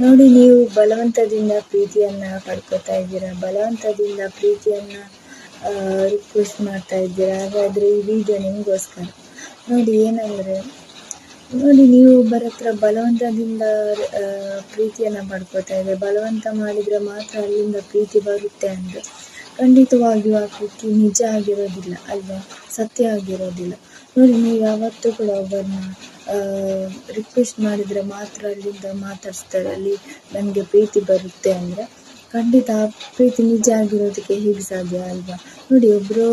ನೋಡಿ, ನೀವು ಬಲವಂತದಿಂದ ಪ್ರೀತಿಯನ್ನ ಪಡ್ಕೋತಾ ಇದ್ದೀರಾ? ಬಲವಂತದಿಂದ ಪ್ರೀತಿಯನ್ನ ರಿಕ್ವೆಸ್ಟ್ ಮಾಡ್ತಾ ಇದ್ದೀರಾ? ಹಾಗಾದ್ರೆ ಈ ವಿಡಿಯೋ ನಿಮಗೋಸ್ಕರ. ನೋಡಿ, ಏನಂದರೆ, ನೋಡಿ, ನೀವು ಒಬ್ಬರ ಹತ್ರ ಬಲವಂತದಿಂದ ಪ್ರೀತಿಯನ್ನು ಪಡ್ಕೋತಾ ಇದ್ದೀರಾ ಬಲವಂತ ಮಾಡಿದರೆ ಮಾತ್ರ ಅಲ್ಲಿಂದ ಪ್ರೀತಿ ಬರುತ್ತೆ ಅಂದರೆ, ಖಂಡಿತವಾಗಿಯೂ ಆ ಪ್ರೀತಿ ನಿಜ ಆಗಿರೋದಿಲ್ಲ, ಅಲ್ವಾ? ಸತ್ಯ ಆಗಿರೋದಿಲ್ಲ. ನೋಡಿ, ನೀವು ಯಾವತ್ತೂ ಕೂಡ ಒಬ್ಬರನ್ನ ರಿಕ್ವೆಸ್ಟ್ ಮಾಡಿದರೆ ಮಾತ್ರ ಅಲ್ಲಿಂದ ಮಾತಾಡಿಸ್ತಾರೆ. ಅಲ್ಲಿ ನನಗೆ ಪ್ರೀತಿ ಬರುತ್ತೆ ಅಂದರೆ ಖಂಡಿತ ಆ ಪ್ರೀತಿ ನಿಜ ಆಗಿರೋದಕ್ಕೆ ಹೇಗೆ ಸಾಧ್ಯ ಅಲ್ವಾ? ನೋಡಿ ಒಬ್ಬರು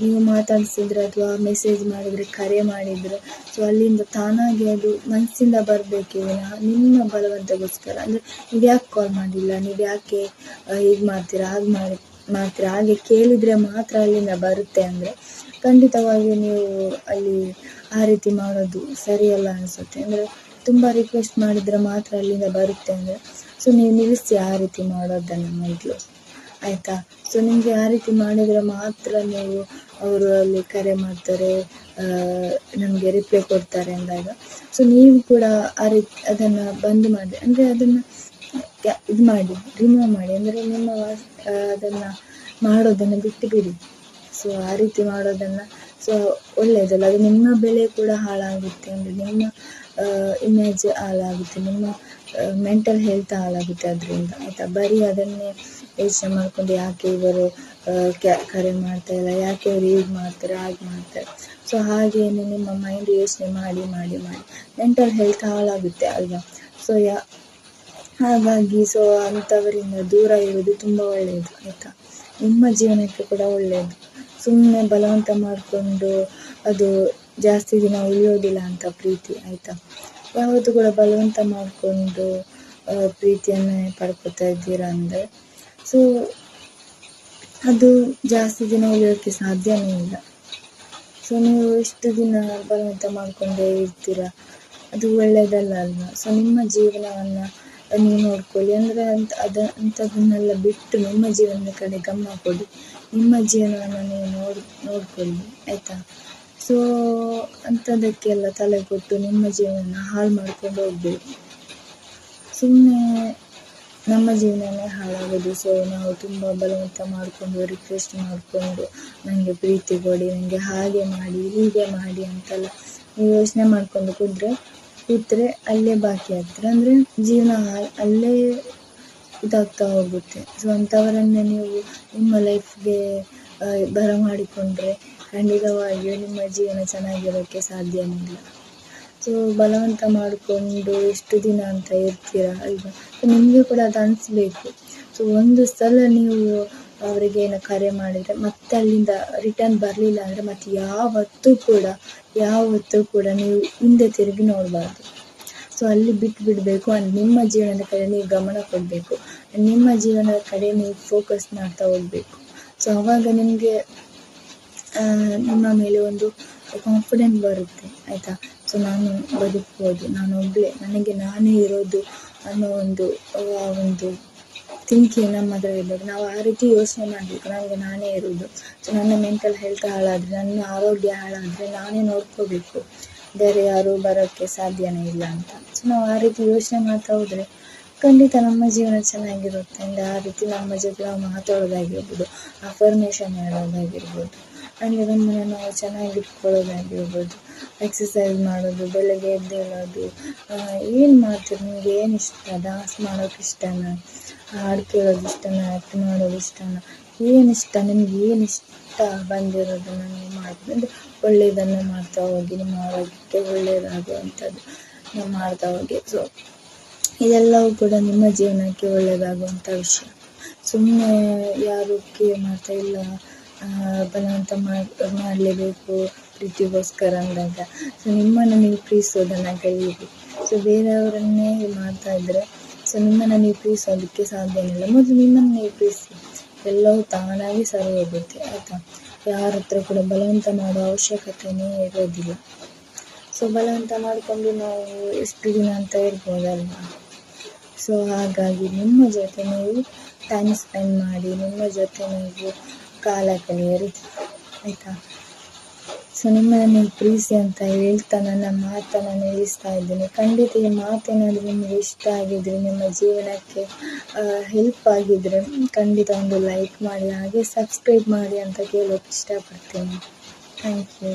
ನೀವು ಮಾತಾಡಿಸಿದ್ರೆ ಅಥವಾ ಮೆಸೇಜ್ ಮಾಡಿದರೆ, ಕರೆ ಮಾಡಿದರೆ ಸೊ ಅಲ್ಲಿಂದ ತಾನಾಗಿ ಅದು ಮನಸ್ಸಿಂದ ಬರಬೇಕೇ ನಿಮ್ಮ ಬಲವಂತಗೋಸ್ಕರ. ಅಂದರೆ ನೀವು ಯಾಕೆ ಕಾಲ್ ಮಾಡಿಲ್ಲ? ನೀವು ಯಾಕೆ ಹೀಗೆ ಮಾಡ್ತೀರಾ? ಹಾಗೆ ಮಾಡಿ, ಮಾಡ್ತೀರಾ? ಹಾಗೆ ಕೇಳಿದರೆ ಮಾತ್ರ ಅಲ್ಲಿಂದ ಬರುತ್ತೆ ಅಂದರೆ ಖಂಡಿತವಾಗಿಯೂ ನೀವು ಅಲ್ಲಿ ಆ ರೀತಿ ಮಾಡೋದು ಸರಿಯಲ್ಲ ಅನಿಸುತ್ತೆ. ಅಂದರೆ ತುಂಬ ರಿಕ್ವೆಸ್ಟ್ ಮಾಡಿದರೆ ಮಾತ್ರ ಅಲ್ಲಿಂದ ಬರುತ್ತೆ ಅಂದರೆ ಸೊ ನೀವು ನಿಲ್ಲಿಸಿ ಆ ರೀತಿ ಮಾಡೋದನ್ನು ಮೊದಲು. ಆಯಿತಾ? ಸೊ ನಿಮಗೆ ಆ ರೀತಿ ಮಾಡಿದರೆ ಮಾತ್ರ ನೀವು ಅವರು ಅಲ್ಲಿ ಕರೆ ಮಾಡ್ತಾರೆ ನಮಗೆ ರಿಪ್ಲೈ ಕೊಡ್ತಾರೆ ಅಂದಾಗ. ಸೊ ನೀವು ಕೂಡ ಆ ರೀತಿ ಅದನ್ನು ಬಂದ್ ಮಾಡಿ, ಅಂದರೆ ಅದನ್ನು ಇದು ಮಾಡಿ ರಿಮೂವ್ ಮಾಡಿ. ಅಂದರೆ ನಿಮ್ಮ ಅದನ್ನು ಮಾಡೋದನ್ನು ಬಿಟ್ಟು ಬಿಡಿ. ಸೊ ಆ ರೀತಿ ಮಾಡೋದನ್ನು ಸೊ ಒಳ್ಳೆಯದಲ್ಲ. ಅದು ನಿಮ್ಮ ಬೆಲೆ ಕೂಡ ಹಾಳಾಗುತ್ತೆ. ಅಂದರೆ ನಿಮ್ಮ ಇಮೇಜ್ ಹಾಳಾಗುತ್ತೆ. ನಿಮ್ಮ ಮೆಂಟಲ್ ಹೆಲ್ತ್ ಹಾಳಾಗುತ್ತೆ ಅದರಿಂದ. ಆಯಿತಾ? ಬರೀ ಅದನ್ನೇ ಯೋಚನೆ ಮಾಡಿಕೊಂಡು ಯಾಕೆ ಇವರು ಕ್ಯಾ, ಕರೆ ಮಾಡ್ತಾಯಿಲ್ಲ ಯಾಕೆ ಇವರು ಹೀಗೆ ಮಾಡ್ತಾರೆ? ಹಾಗೆ ಮಾಡ್ತಾರೆ? ಸೊ ಹಾಗೇನು ನಿಮ್ಮ ಮೈಂಡ್ ಯೋಚನೆ ಮಾಡಿ ಮಾಡಿ ಮಾಡಿ. ಮೆಂಟಲ್ ಹೆಲ್ತ್ ಹಾಳಾಗುತ್ತೆ ಅಲ್ವಾ? ಸೊ ಯಾ, ಹಾಗಾಗಿ ಸೊ ಅಂಥವರಿಂದ ದೂರ ಇರೋದು ತುಂಬ ಒಳ್ಳೆಯದು. ಆಯಿತಾ? ನಿಮ್ಮ ಜೀವನಕ್ಕೆ ಕೂಡ ಒಳ್ಳೆಯದು. ಸುಮ್ಮನೆ ಬಲವಂತ ಮಾಡಿಕೊಂಡು ಅದು ಜಾಸ್ತಿ ದಿನ ಉಳಿಯೋದಿಲ್ಲ ಅಂತ ಪ್ರೀತಿ, ಆಯಿತಾ? ಯಾವತ್ತೂ ಕೂಡ ಬಲವಂತ ಮಾಡಿಕೊಂಡು ಪ್ರೀತಿಯನ್ನೇ ಪಡ್ಕೊತಾ ಇದ್ದೀರಾ ಅಂದರೆ? ಸೊ ಅದು ಜಾಸ್ತಿ ದಿನ ಉಳಿಯೋಕ್ಕೆ ಸಾಧ್ಯವೇ ಇಲ್ಲ. ಸೊ ನೀವು ಎಷ್ಟು ದಿನ ಬಲವಂತ ಮಾಡಿಕೊಂಡೇ ಇರ್ತೀರ? ಅದು ಒಳ್ಳೆಯದಲ್ಲ ಅಲ್ವಾ? ಸೊ ನಿಮ್ಮ ಜೀವನವನ್ನು ನೀವು ನೋಡ್ಕೊಳ್ಳಿ. ಅಂದರೆ ಅಂತ, ಅದು, ಅಂಥದ್ದನ್ನೆಲ್ಲ ಬಿಟ್ಟು ನಿಮ್ಮ ಜೀವನದ ಕಡೆ ಗಮನ ಕೊಡಿ. ನಿಮ್ಮ ಜೀವನವನ್ನು ನೀವು ನೋಡಿ, ನೋಡಿಕೊಳ್ಳಿ. ಆಯಿತಾ? ಸೊ ಅಂಥದ್ದಕ್ಕೆಲ್ಲ ತಲೆ ಕೊಟ್ಟು ನಿಮ್ಮ ಜೀವನ ಹಾಳು ಮಾಡ್ಕೊಂಡು ಹೋಗಬೇಕು ಸುಮ್ಮನೆ ನಮ್ಮ ಜೀವನನೇ ಹಾಳಾಗೋದು. ಸೊ ನಾವು ತುಂಬ ಬಲವಂತ ಮಾಡಿಕೊಂಡು ರಿಕ್ವೆಸ್ಟ್ ಮಾಡಿಕೊಂಡು ನನಗೆ ಪ್ರೀತಿ ಕೊಡಿ ನನಗೆ ಹಾಗೆ ಮಾಡಿ, ಹೀಗೆ ಮಾಡಿ ಅಂತೆಲ್ಲ ಯೋಚನೆ ಮಾಡ್ಕೊಂಡು ಕೂತ್ರೆ ಕೂತ್ರೆ ಅಲ್ಲೇ ಬಾಕಿ ಆಗ್ತಾರೆ ಅಂದರೆ ಜೀವನ ಅಲ್ಲೇ ಇದಾಗ್ತಾ ಹೋಗುತ್ತೆ. ಸೊ ಅಂಥವರನ್ನೇ ನೀವು ನಿಮ್ಮ ಲೈಫ್ಗೆ ಬರಮಾಡಿಕೊಂಡ್ರೆ ಖಂಡಿತವಾಗಿಯೂ ನಿಮ್ಮ ಜೀವನ ಚೆನ್ನಾಗಿರೋಕ್ಕೆ ಸಾಧ್ಯವಿಲ್ಲ ಸೊ ಬಲವಂತ ಮಾಡಿಕೊಂಡು ಎಷ್ಟು ದಿನ ಅಂತ ಇರ್ತೀರ ಅಲ್ವಾ? ನಿಮಗೆ ಕೂಡ ಅದು ಅನಿಸ್ಬೇಕು. ಸೊ ಒಂದು ಸಲ ನೀವು ಅವರಿಗೆ ಏನು ಕರೆ ಮಾಡಿದರೆ ಮತ್ತೆ ಅಲ್ಲಿಂದ ರಿಟರ್ನ್ ಬರಲಿಲ್ಲ ಅಂದರೆ ಮತ್ತೆ ಯಾವತ್ತೂ ಕೂಡ ಯಾವತ್ತೂ ಕೂಡ ನೀವು ಹಿಂದೆ ತಿರುಗಿ ನೋಡಬಾರ್ದು. ಸೊ ಅಲ್ಲಿ ಬಿಟ್ಟು ಬಿಡಬೇಕು ನಿಮ್ಮ ಜೀವನದ ಕಡೆ ನೀವು ಗಮನ ಕೊಡಬೇಕು. ನಿಮ್ಮ ಜೀವನದ ಕಡೆ ನೀವು ಫೋಕಸ್ ಮಾಡ್ತಾ ಹೋಗಬೇಕು. ಸೊ ಅವಾಗ ನಿಮಗೆ ನಿಮ್ಮ ಮೇಲೆ ಒಂದು ಕಾನ್ಫಿಡೆಂಟ್ ಬರುತ್ತೆ, ಆಯಿತಾ? ಸೊ ನಾನು ಬದುಕ್ಬೋದು, ನಾನು ಒಬ್ಬಳೆ ನನಗೆ ನಾನೇ ಇರೋದು ಅನ್ನೋ ಒಂದು ಒಂದು ಥಿಂಕಿಂಗ್ ಹತ್ರ ಇರಬೇಕು ನಾವು ಆ ರೀತಿ ಯೋಚನೆ ಮಾಡಬೇಕು. ನನಗೆ ನಾನೇ ಇರೋದು. ಸೊ ನನ್ನ ಮೆಂಟಲ್ ಹೆಲ್ತ್ ಹಾಳಾದರೆ, ನನ್ನ ಆರೋಗ್ಯ ಹಾಳಾದರೆ ನಾನೇ ನೋಡ್ಕೋಬೇಕು. ಬೇರೆ ಯಾರೂ ಬರೋಕ್ಕೆ ಸಾಧ್ಯನೇ ಇಲ್ಲ ಅಂತ. ಸೊ ನಾವು ಆ ರೀತಿ ಯೋಚನೆ ಮಾಡ್ತಾ ಹೋದರೆ ಖಂಡಿತ ನಮ್ಮ ಜೀವನ ಚೆನ್ನಾಗಿರುತ್ತೆ. ಅಂದರೆ ಆ ರೀತಿ ನಮ್ಮ ಜೊತೆ ನಾವು ಮಾತಾಡೋದಾಗಿರ್ಬೋದು ಅಫರ್ಮೇಷನ್ ಹೇಳೋದಾಗಿರ್ಬೋದು ಅಂದರೆ ನಮ್ಮನ್ನು ನಾವು ಚೆನ್ನಾಗಿ ಇಟ್ಕೊಳ್ಳೋದಾಗಿರ್ಬೋದು. ಎಕ್ಸಸೈಸ್ ಮಾಡೋದು, ಬೆಳಗ್ಗೆ ಎದ್ದೇಳೋದು ಏನು ಮಾಡ್ತೀರಿ ನಿಮಗೆ ಏನು ಇಷ್ಟ? ಡಾನ್ಸ್ ಮಾಡೋಕೆ ಇಷ್ಟನಾ? ಹಾಡು ಕೇಳೋದು ಇಷ್ಟನಾ? ಆ್ಯಕ್ಟ್ ಮಾಡೋದು ಇಷ್ಟನಾ? ಏನು ಇಷ್ಟ? ನಿಮ್ಗೆ ಏನು ಇಷ್ಟ ಬಂದಿರೋದನ್ನು ನೀವು ಮಾಡ್ಬೋದು ಅಂದರೆ ಒಳ್ಳೆಯದನ್ನು ಮಾಡ್ತಾ ಹೋಗಿ, ನಿಮ್ಮ ಆರೋಗ್ಯಕ್ಕೆ ಒಳ್ಳೆಯದಾಗುವಂಥದ್ದು ನಾವು ಮಾಡ್ತಾ ಹೋಗಿ. ಸೊ ಇದೆಲ್ಲವೂ ಕೂಡ ನಿಮ್ಮ ಜೀವನಕ್ಕೆ ಒಳ್ಳೆಯದಾಗುವಂಥ ವಿಷಯ. ಸುಮ್ಮನೆ ಯಾರು ಕೇರ್ ಮಾಡ್ತಾ ಇಲ್ಲ. ಬಲವಂತ ಮಾಡಿ, ಮಾಡಲೇಬೇಕು ಪ್ರೀತಿಗೋಸ್ಕರ ಅಂದಾಗ. ಸೊ ನಿಮ್ಮನ್ನು ನೀವು ಪ್ರೀತಿಸೋದನ್ನು ಕಲಿಯಿರಿ. ಸೊ ಬೇರೆಯವರನ್ನೇ ಮಾಡ್ತಾ ಇದ್ದರೆ ಸೊ ನಿಮ್ಮನ್ನು ನೀವು ಪ್ರೀತಿಸೋದಕ್ಕೆ ಸಾಧ್ಯ ಇಲ್ಲ ಮೊದಲು ನಿಮ್ಮನ್ನು ನೀವು ಪ್ರೀತಿಸಿ. ಎಲ್ಲವೂ ತಾನಾಗಿ ಸರಿ ಹೋಗುತ್ತೆ ಆಯಿತಾ? ಯಾರ ಹತ್ರ ಕೂಡ ಬಲವಂತ ಮಾಡೋ ಅವಶ್ಯಕತೆಯೇ ಇರೋದಿಲ್ಲ. ಸೊ ಬಲವಂತ ಮಾಡಿಕೊಂಡು ನಾವು ಎಷ್ಟು ದಿನ ಅಂತ ಇರ್ಬೋದಲ್ವಾ? ಸೊ ಹಾಗಾಗಿ ನಿಮ್ಮ ಜೊತೆ ನೀವು ಟೈಮ್ ಸ್ಪೆಂಡ್ ಮಾಡಿ, ನಿಮ್ಮ ಜೊತೆ ನೀವು ಕಾಲ ಕಳೆಯಿರಿ ಆಯಿತಾ? ಸೊ ನಿಮ್ಮನ್ನು ಪ್ರೀತಿ ಅಂತ ಹೇಳ್ತಾ ನನ್ನ ಮಾತನ್ನು ನಿಲ್ಲಿಸ್ತಾ ಇದ್ದೀನಿ. ಖಂಡಿತ ಈ ಮಾತೇನಾದರೂ ನಿಮಗೆ ಇಷ್ಟ ಆಗಿದ್ದರೆ ನಿಮ್ಮ ಜೀವನಕ್ಕೆ ಹೆಲ್ಪ್ ಆಗಿದ್ರೆ ಖಂಡಿತ ಒಂದು ಲೈಕ್ ಮಾಡಿ, ಹಾಗೆ ಸಬ್ಸ್ಕ್ರೈಬ್ ಮಾಡಿ ಅಂತ ಕೇಳೋಕ್ಕೆ ಇಷ್ಟಪಡ್ತೀನಿ. Thank you